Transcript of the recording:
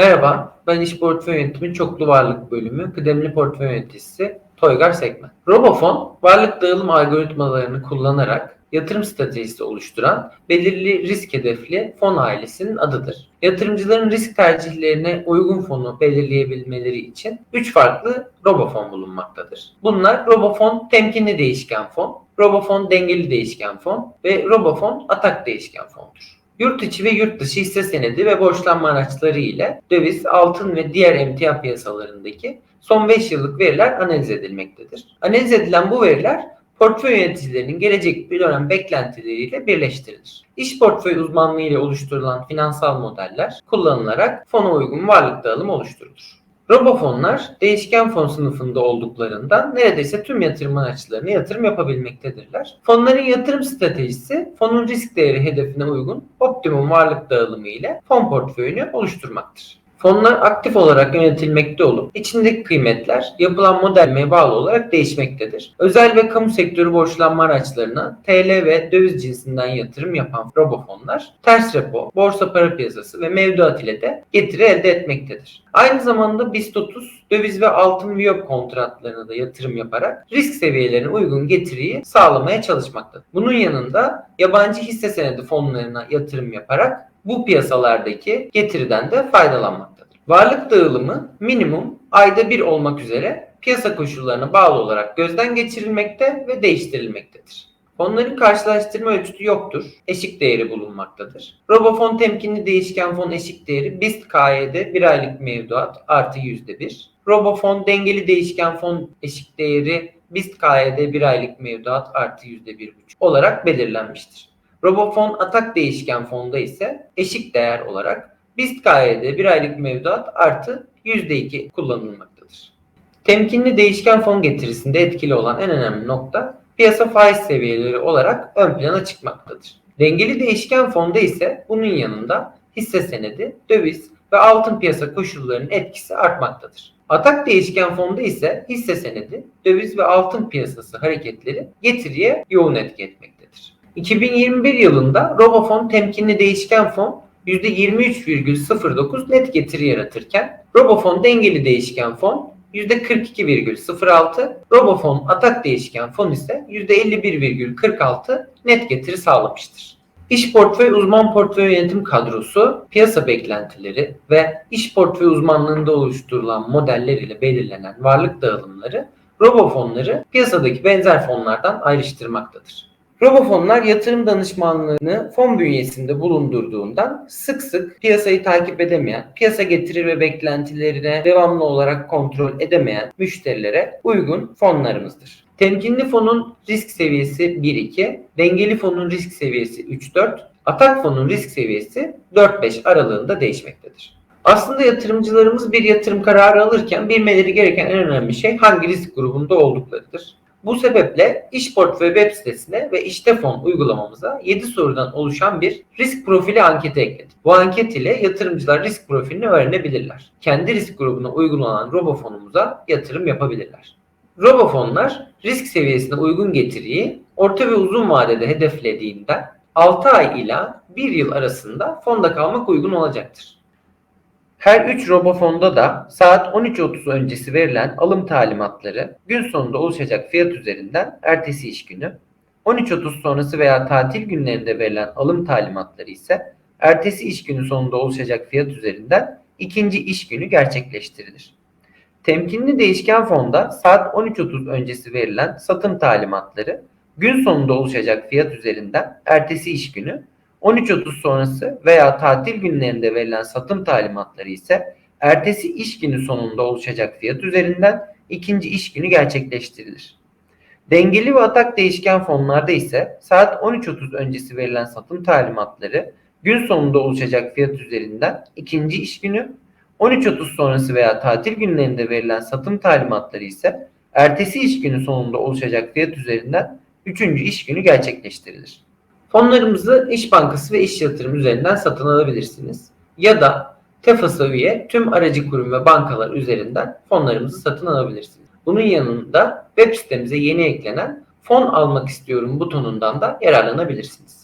Merhaba, ben İş Portföy Yönetimi Çoklu Varlık Bölümü Kıdemli Portföy Yöneticisi Toygar Sekmen. Robofon, varlık dağılım algoritmalarını kullanarak yatırım stratejisi oluşturan belirli risk hedefli fon ailesinin adıdır. Yatırımcıların risk tercihlerine uygun fonu belirleyebilmeleri için 3 farklı robofon bulunmaktadır. Bunlar robofon temkinli değişken fon, robofon dengeli değişken fon ve robofon atak değişken fondur. Yurt içi ve yurt dışı hisse senedi ve borçlanma araçları ile döviz, altın ve diğer emtia piyasalarındaki son 5 yıllık veriler analiz edilmektedir. Analiz edilen bu veriler portföy yöneticilerinin gelecek bir dönem beklentileriyle birleştirilir. İş portföy uzmanlığı ile oluşturulan finansal modeller kullanılarak fona uygun varlık dağılımı oluşturulur. Robofonlar değişken fon sınıfında olduklarından neredeyse tüm yatırım araçlarına yatırım yapabilmektedirler. Fonların yatırım stratejisi fonun risk değeri hedefine uygun optimum varlık dağılımı ile fon portföyünü oluşturmaktır. Fonlar aktif olarak yönetilmekte olup içindeki kıymetler yapılan modelime bağlı olarak değişmektedir. Özel ve kamu sektörü borçlanma araçlarına TL ve döviz cinsinden yatırım yapan robofonlar ters repo, borsa para piyasası ve mevduat ile de getiri elde etmektedir. Aynı zamanda BIST 30 döviz ve altın viyop kontratlarına da yatırım yaparak risk seviyelerine uygun getiriyi sağlamaya çalışmaktadır. Bunun yanında yabancı hisse senedi fonlarına yatırım yaparak bu piyasalardaki getiriden de faydalanmaktadır. Varlık dağılımı minimum ayda bir olmak üzere piyasa koşullarına bağlı olarak gözden geçirilmekte ve değiştirilmektedir. Fonların karşılaştırma ölçütü yoktur. Eşik değeri bulunmaktadır. Robofon temkinli değişken fon eşik değeri BIST KY'de 1 aylık mevduat artı %1. Robofon dengeli değişken fon eşik değeri BIST KY'de 1 aylık mevduat artı %1,5 olarak belirlenmiştir. Robofon atak değişken fonda ise eşik değer olarak BIST KY'de 1 aylık mevduat artı %2 kullanılmaktadır. Temkinli değişken fon getirisinde etkili olan en önemli nokta piyasa faiz seviyeleri olarak ön plana çıkmaktadır. Dengeli değişken fonda ise bunun yanında hisse senedi, döviz ve altın piyasa koşullarının etkisi artmaktadır. Atak değişken fonda ise hisse senedi, döviz ve altın piyasası hareketleri getiriye yoğun etki etmektedir. 2021 yılında Robofon temkinli değişken fon %23,09 net getiri yaratırken Robofon dengeli değişken fon %42,06, Robofon atak değişken fon ise %51,46 net getiri sağlamıştır. İş portföy uzman portföy yönetim kadrosu, piyasa beklentileri ve iş portföy uzmanlığında oluşturulan modeller ile belirlenen varlık dağılımları robofonları piyasadaki benzer fonlardan ayrıştırmaktadır. Robofonlar yatırım danışmanlığını fon bünyesinde bulundurduğundan sık sık piyasayı takip edemeyen, piyasa getiri ve beklentilerine devamlı olarak kontrol edemeyen müşterilere uygun fonlarımızdır. Temkinli fonun risk seviyesi 1-2, dengeli fonun risk seviyesi 3-4, atak fonun risk seviyesi 4-5 aralığında değişmektedir. Aslında yatırımcılarımız bir yatırım kararı alırken bilmeleri gereken en önemli şey hangi risk grubunda olduklarıdır. Bu sebeple iş portföy web sitesine ve işte fon uygulamamıza 7 sorudan oluşan bir risk profili anketi ekledik. Bu anket ile yatırımcılar risk profilini öğrenebilirler. Kendi risk grubuna uygun olan robofonumuza yatırım yapabilirler. Robofonlar risk seviyesine uygun getiriyi orta ve uzun vadede hedeflediğinden 6 ay ila 1 yıl arasında fonda kalmak uygun olacaktır. Her 3 robofonda da saat 13.30 öncesi verilen alım talimatları gün sonunda oluşacak fiyat üzerinden ertesi iş günü, 13.30 sonrası veya tatil günlerinde verilen alım talimatları ise ertesi iş günü sonunda oluşacak fiyat üzerinden ikinci iş günü gerçekleştirilir. Temkinli değişken fonda saat 13.30 öncesi verilen satım talimatları gün sonunda oluşacak fiyat üzerinden ertesi iş günü 13.30 sonrası veya tatil günlerinde verilen satım talimatları ise ertesi iş günü sonunda oluşacak fiyat üzerinden ikinci iş günü gerçekleştirilir. Dengeli ve atak değişken fonlarda ise saat 13.30 öncesi verilen satım talimatları gün sonunda oluşacak fiyat üzerinden ikinci iş günü, 13.30 sonrası veya tatil günlerinde verilen satım talimatları ise ertesi iş günü sonunda oluşacak fiyat üzerinden üçüncü iş günü gerçekleştirilir. Fonlarımızı İş Bankası ve İş Yatırım üzerinden satın alabilirsiniz. Ya da TEFAS'a üye tüm aracı kurum ve bankalar üzerinden fonlarımızı satın alabilirsiniz. Bunun yanında web sitemize yeni eklenen fon almak istiyorum butonundan da yararlanabilirsiniz.